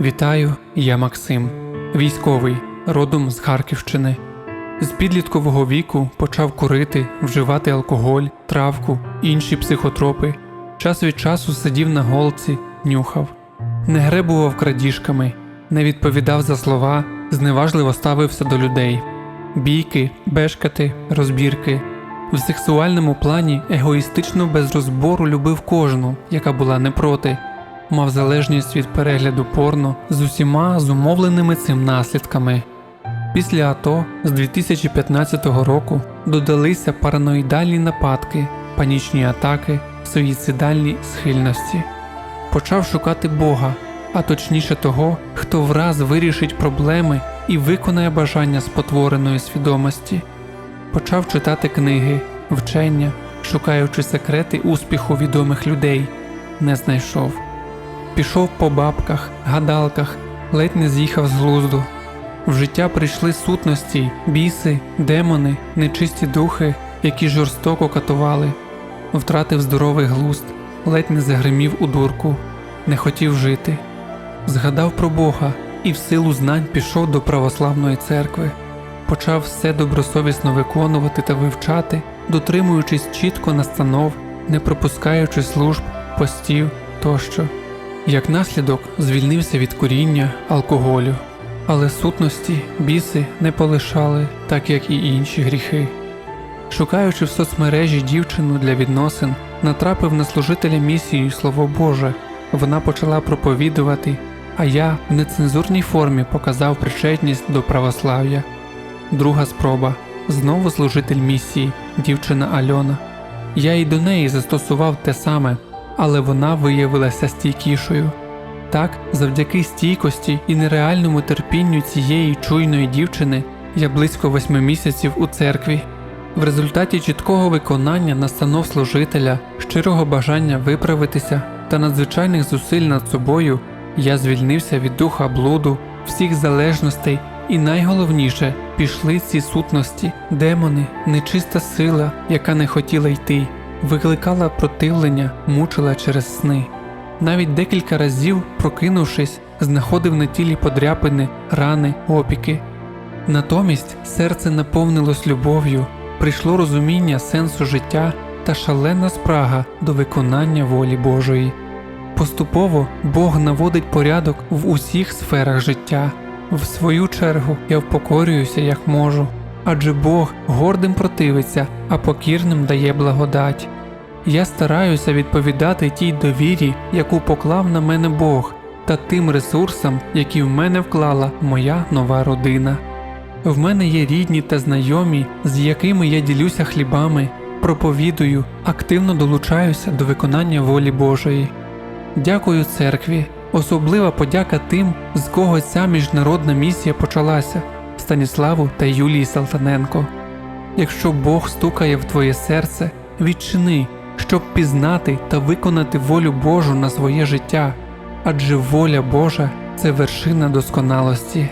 Вітаю, я Максим, військовий, родом з Харківщини. З підліткового віку почав курити, вживати алкоголь, травку, інші психотропи. Час від часу сидів на голці, нюхав, не гребував крадіжками, не відповідав за слова, зневажливо ставився до людей. Бійки, бешкати, розбірки. В сексуальному плані егоїстично без розбору любив кожну, яка була не проти, мав залежність від перегляду порно з усіма зумовленими цим наслідками. Після АТО з 2015 року додалися параноїдальні нападки, панічні атаки, суїцидальні схильності. Почав шукати Бога, а точніше того, хто враз вирішить проблеми і виконає бажання спотвореної свідомості. Почав читати книги, вчення, шукаючи секрети успіху відомих людей, не знайшов. Пішов по бабках, гадалках, ледь не з'їхав з глузду. В життя прийшли сутності, біси, демони, нечисті духи, які жорстоко катували, втратив здоровий глузд, ледь не загримів у дурку, не хотів жити. Згадав про Бога і в силу знань пішов до православної церкви, почав все добросовісно виконувати та вивчати, дотримуючись чітко настанов, не пропускаючи служб, постів тощо. Як наслідок звільнився від куріння, алкоголю, але сутності, біси не полишали, так як і інші гріхи. Шукаючи в соцмережі дівчину для відносин, натрапив на служителя місії Слово Боже. Вона почала проповідувати, а я в нецензурній формі показав причетність до православ'я. Друга спроба знову служитель місії, дівчина Альона. Я і до неї застосував те саме, але вона виявилася стійкішою. Так, завдяки стійкості і нереальному терпінню цієї чуйної дівчини я близько восьми місяців у церкві. В результаті чіткого виконання настанов служителя, щирого бажання виправитися та надзвичайних зусиль над собою я звільнився від духа блуду, всіх залежностей, і найголовніше пішли ці сутності, демони, нечиста сила, яка не хотіла йти, викликала противлення, мучила через сни. Навіть декілька разів, прокинувшись, знаходив на тілі подряпини, рани, опіки. Натомість серце наповнилось любов'ю, прийшло розуміння сенсу життя та шалена спрага до виконання волі Божої. Поступово Бог наводить порядок в усіх сферах життя. В свою чергу я впокорююся як можу, адже Бог гордим противиться, а покірним дає благодать. Я стараюся відповідати тій довірі, яку поклав на мене Бог, та тим ресурсам, які в мене вклала моя нова родина. В мене є рідні та знайомі, з якими я ділюся хлібами, проповідую, активно долучаюся до виконання волі Божої. Дякую церкві, особлива подяка тим, з кого ця міжнародна місія почалася Станіславу та Юлії Салтаненко. Якщо Бог стукає в твоє серце, відчини, щоб пізнати та виконати волю Божу на своє життя, адже воля Божа це вершина досконалості.